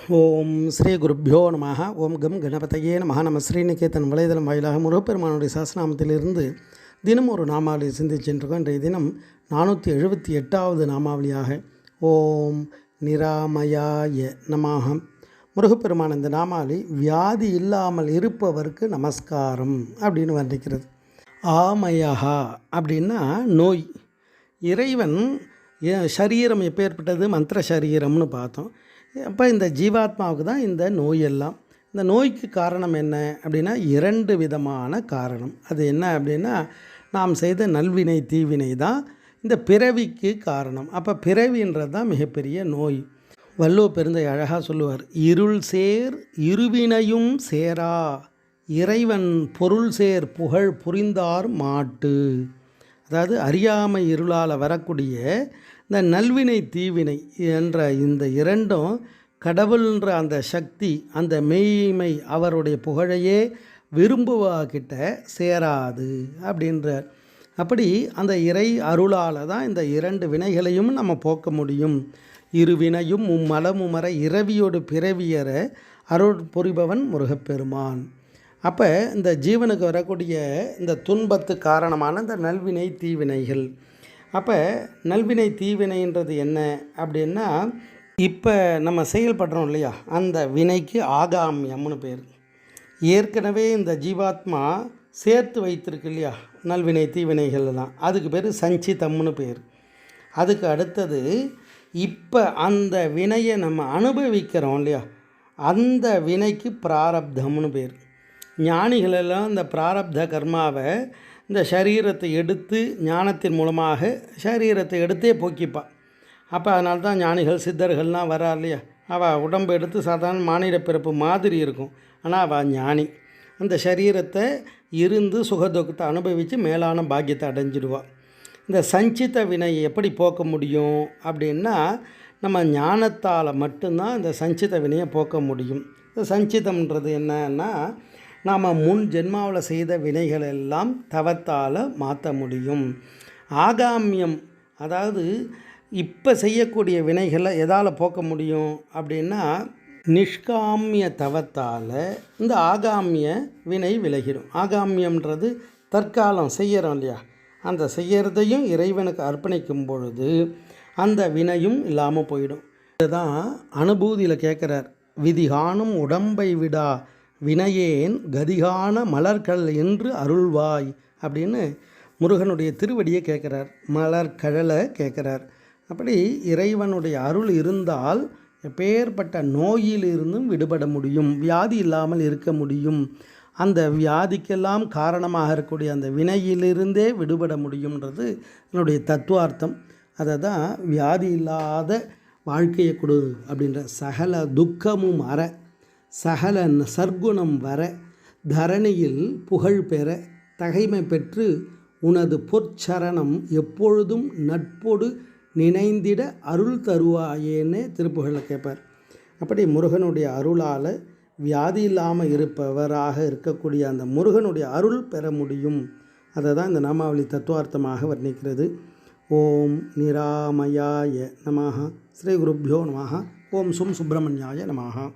ஓம் ஸ்ரீ குருப்பியோ நம ஓம் கம் கணபதையே நம நம்ம ஸ்ரீநிகேதன் வலைதளம் வாயிலாக முருகப்பெருமானுடைய சாசனாமத்திலிருந்து தினம் ஒரு நாமாவளி சிந்திச்சென்றிருக்கோம் இன்றைய தினம் நானூற்றி எழுபத்தி எட்டாவது நாமாவளியாக ஓம் நிராமயாய நமாகம் முருகப்பெருமான் இந்த நாமாவளி வியாதி இல்லாமல் இருப்பவருக்கு நமஸ்காரம் அப்படின்னு வந்திருக்கிறது ஆமயஹா அப்படின்னா நோய். இறைவன் எ- சரீரம் எப்பேற்பட்டது? மந்திர சரீரம்னு பார்த்தோம். அப்போ இந்த ஜீவாத்மாவுக்கு தான் இந்த நோய் எல்லாம். இந்த நோய்க்கு காரணம் என்ன அப்படின்னா இரண்டு விதமான காரணம். அது என்ன அப்படின்னா நாம் செய்த நல்வினை தீவினை தான் இந்த பிறவிக்கு காரணம். அப்போ பிறவின்றது தான் மிகப்பெரிய நோய். வள்ளுவ பெருந்தை அழகாக சொல்லுவார் இருள் சேர் இருவினையும் சேரா. இறைவன் பொருள் சேர் புகழ் புரிந்தார் மாட்டு. அதாவது அறியாமை இருளால் வரக்கூடிய இந்த நல்வினை தீவினை என்ற இந்த இரண்டும் கடவுள்ன்ற அந்த சக்தி அந்த மெய்மை அவருடைய புகழையே விரும்புவாக்கிட்ட சேராது அப்படின்றார். அப்படி அந்த இறை அருளால் தான் இந்த இரண்டு வினைகளையும் நம்ம போக்க முடியும். இரு வினையும் மும்மலமுமர இரவியோடு பிறவியற அருள் புரிபவன் முருகப்பெருமான். அப்போ இந்த ஜீவனுக்கு வரக்கூடிய இந்த துன்பத்து காரணமான இந்த நல்வினை தீவினைகள். அப்போ நல்வினை தீவினைன்றது என்ன அப்படின்னா இப்போ நம்ம செயல்படுறோம் இல்லையா? அந்த வினைக்கு ஆகாமியம்னு பேர். ஏற்கனவே இந்த ஜீவாத்மா சேர்த்து வைத்திருக்கு இல்லையா? நல்வினை தீவினைகள் தான். அதுக்கு பேர் சஞ்சிதம்னு பேர். அதுக்கு அடுத்தது இப்போ அந்த வினையை நம்ம அனுபவிக்கிறோம் இல்லையா? அந்த வினைக்கு பிராரப்தம்னு பேர். ஞானிகளெல்லாம் இந்த பிராரப்த கர்மாவை இந்த சரீரத்தை எடுத்து ஞானத்தின் மூலமாக சரீரத்தை எடுத்தே போக்கிப்பாள் அப்போ அதனால தான் ஞானிகள் சித்தர்கள்லாம் வரா இல்லையா? அவள் உடம்பு எடுத்து சாதாரண மானிட பிறப்பு மாதிரி இருக்கும். ஆனால் அவள் ஞானி. அந்த சரீரத்தை இருந்து சுகதுக்கத்தை அனுபவித்து மேலான பாக்கியத்தை அடைஞ்சிடுவாள் இந்த சஞ்சித வினையை எப்படி போக்க முடியும் அப்படின்னா நம்ம ஞானத்தால் மட்டும்தான் இந்த சஞ்சித வினையை போக்க முடியும். இந்த சஞ்சிதம்ன்றது என்னன்னா நாம் முன் ஜென்மாவில் செய்த வினைகள் எல்லாம் தவத்தால் மாற்ற முடியும். ஆகாமியம் அதாவது இப்போ செய்யக்கூடிய வினைகளை எதால் போக்க முடியும் அப்படின்னா நிஷ்காமிய தவத்தால் இந்த ஆகாமிய வினை விலகிடும் ஆகாமியம்ன்றது தற்காலம் செய்கிறோம் இல்லையா? அந்த செய்கிறதையும் இறைவனுக்கு அர்ப்பணிக்கும் பொழுது அந்த வினையும் இல்லாமல் போயிடும். இதுதான் அனுபூதியில் கேட்குறார் விதிகாணும் உடம்பை விடா வினையேன் கதிகான மலர்கள் என்று அருள்வாய் அப்படின்னு முருகனுடைய திருவடியை கேட்குறார் மலர்கழலை கேட்குறார். அப்படி இறைவனுடைய அருள் இருந்தால் எப்பேற்பட்ட நோயிலிருந்தும் விடுபட முடியும் வியாதி இல்லாமல் இருக்க முடியும். அந்த வியாதிக்கெல்லாம் காரணமாக இருக்கக்கூடிய அந்த வினையிலிருந்தே விடுபட முடியுன்றது என்னுடைய தத்துவார்த்தம். அதை தான் வியாதி இல்லாத வாழ்க்கையை கொடு அப்படின்ற சகல துக்கமும் அற. சகல சர்க்குணம் வர தரணியில் புகழ் பெற தகைமை பெற்று உனது பொற்சரணம் எப்பொழுதும் நட்பொடு நினைந்திட அருள் தருவாயேன்னு திருப்புகழில் கேட்பார். அப்படி முருகனுடைய அருளால் வியாதி இல்லாமல் இருப்பவராக இருக்கக்கூடிய அந்த முருகனுடைய அருள் பெற முடியும். அதை தான் இந்த நாமாவளி தத்துவார்த்தமாக வர்ணிக்கிறது. ஓம் நிராமயாய நமஹா. ஸ்ரீ குருப்யோ நமஹ. ஓம் சும் சுப்பிரமணியாய நமஹ.